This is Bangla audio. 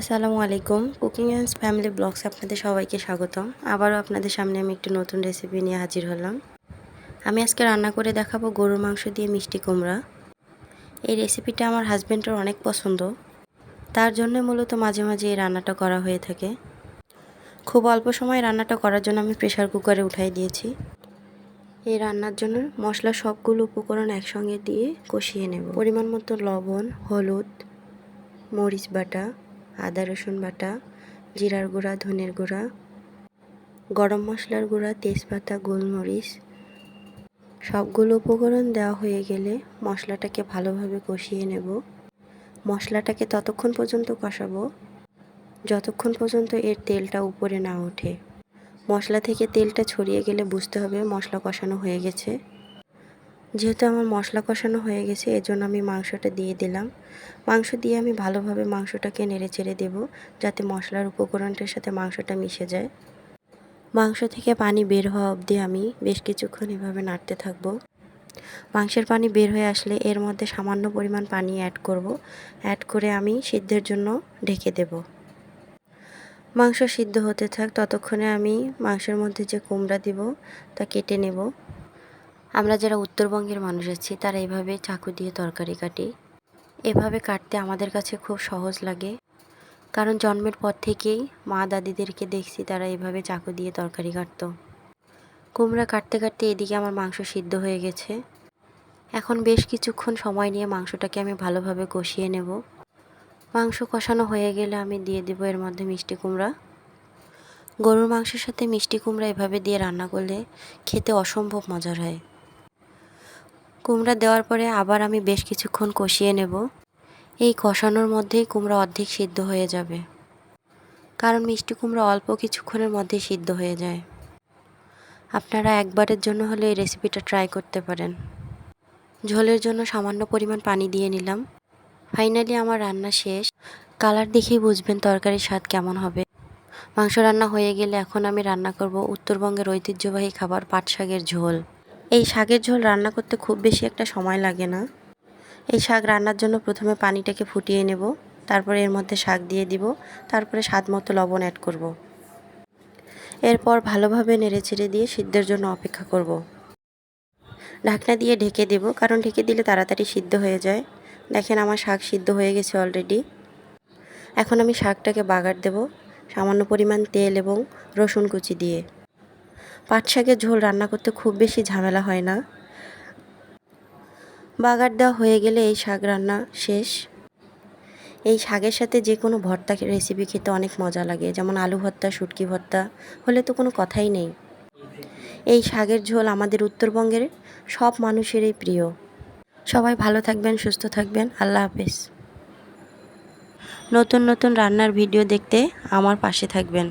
আসসালামু আলাইকুম। কুকিং অ্যান্ড ফ্যামিলি ব্লগস আপনাদের সবাইকে স্বাগতম। আবারও আপনাদের সামনে আমি একটি নতুন রেসিপি নিয়ে হাজির হলাম। আমি আজকে রান্না করে দেখাবো গরুর মাংস দিয়ে মিষ্টি কুমড়া। এই রেসিপিটা আমার হাজব্যান্ডের অনেক পছন্দ। তার জন্য মূলত মাঝে মাঝে এই রান্নাটা করা হয়ে থাকে। খুব অল্প সময় রান্নাটা করার জন্য আমি প্রেশার কুকারে উঠাই দিয়েছি। এই রান্নার জন্য মশলা সবগুলো উপকরণ একসঙ্গে দিয়ে কষিয়ে নেব। পরিমাণ মতো লবণ, হলুদ, মরিচ বাটা আদা, রসুন বাটা, জিরার গুঁড়া, ধনের গুঁড়া, গরম মশলার গুঁড়া, তেজপাতা, গোলমরিচ, সবগুলো উপকরণ দেওয়া হয়ে গেলে মশলাটাকে ভালোভাবে কষিয়ে নেব। মশলাটাকে ততক্ষণ পর্যন্ত কষাবো, যতক্ষণ পর্যন্ত এর তেলটা উপরে না ওঠে। মশলা থেকে তেলটা ছড়িয়ে গেলে বুঝতে হবে মশলা কষানো হয়ে গেছে। যেহেতু আমার মশলা কষানো হয়ে গেছে, এজন্য আমি মাংসটা দিয়ে দিলাম। মাংস দিয়ে আমি ভালোভাবে মাংসটাকে নেড়ে চেড়ে দেবো, যাতে মশলার উপকরণটার সাথে মাংসটা মিশে যায়। মাংস থেকে পানি বের হওয়া অবধি আমি বেশ কিছুক্ষণ এভাবে নাড়তে থাকব। মাংসের পানি বের হয়ে আসলে এর মধ্যে সামান্য পরিমাণ পানি অ্যাড করব। অ্যাড করে আমি সিদ্ধের জন্য ঢেকে দেব। মাংস সিদ্ধ হতে থাক, ততক্ষণে আমি মাংসের মধ্যে যে কুমড়া দিব, তা কেটে নেব। আমরা যারা উত্তরবঙ্গের মানুষ আছি, তারা এভাবে চাকু দিয়ে তরকারি কাটি। এভাবে কাটতে আমাদের কাছে খুব সহজ লাগে। কারণ জন্মের পর থেকেই মা দাদিদেরকে দেখছি, তারা এভাবে চাকু দিয়ে তরকারি কাটত। কুমড়া কাটতে কাটতে এদিকে আমার মাংস সিদ্ধ হয়ে গেছে। এখন বেশ কিছুক্ষণ সময় নিয়ে মাংসটাকে আমি ভালোভাবে কষিয়ে নেব। মাংস কষানো হয়ে গেলে আমি দিয়ে দেবো এর মধ্যে মিষ্টি কুমড়া। গরুর মাংসের সাথে মিষ্টি কুমড়া এভাবে দিয়ে রান্না করলে খেতে অসম্ভব মজার হয়। কুমড়া দেওয়ার পরে আবার আমি বেশ কিছুক্ষণ কষিয়ে নেব। এই কষানোর মধ্যেই কুমড়া অর্ধেক সিদ্ধ হয়ে যাবে। কারণ মিষ্টি কুমড়া অল্প কিছুক্ষণের মধ্যেই সিদ্ধ হয়ে যায়। আপনারা একবারের জন্য হলে এই রেসিপিটা ট্রাই করতে পারেন। ঝোলের জন্য সামান্য পরিমাণ পানি দিয়ে নিলাম। ফাইনালি আমার রান্না শেষ। কালার দেখেই বুঝবেন তরকারির স্বাদ কেমন হবে। মাংস রান্না হয়ে গেলে এখন আমি রান্না করব উত্তরবঙ্গের ঐতিহ্যবাহী খাবার পাট শাকের ঝোল। এই শাকের ঝোল রান্না করতে খুব বেশি একটা সময় লাগে না এই শাক রান্নার জন্য প্রথমে পানিটাকে ফুটিয়ে নেব, তারপরে এর মধ্যে শাক দিয়ে দিব, তারপরে স্বাদ মতো লবণ অ্যাড করব। এরপর ভালোভাবে নেড়ে ছেড়ে দিয়ে সিদ্ধের জন্য অপেক্ষা করব। ঢাকনা দিয়ে ঢেকে দেব, কারণ ঢেকে দিলে তাড়াতাড়ি সিদ্ধ হয়ে যায় দেখেন আমার শাক সিদ্ধ হয়ে গেছে অলরেডি এখন আমি শাকটাকে বাগার দেব, সামান্য পরিমাণ তেল এবং রসুন কুচি দিয়ে পাট শাকের ঝোল রান্না করতে খুব বেশি ঝামেলা হয় না। বাগার দেওয়া হয়ে গেলে এই শাক রান্না শেষ। এই শাকের সাথে যে কোনো ভর্তা রেসিপি খেতে অনেক মজা লাগে, যেমন আলু ভর্তা, শুটকি ভর্তা, হলে তো কোনো কথাই নেই। এই শাকের ঝোল আমাদের উত্তরবঙ্গের সব মানুষেরই প্রিয়। সবাই ভালো থাকবেন, সুস্থ থাকবেন, আল্লাহ হাফেজ। নতুন নতুন রান্নার ভিডিও দেখতে আমার পাশে থাকবেন।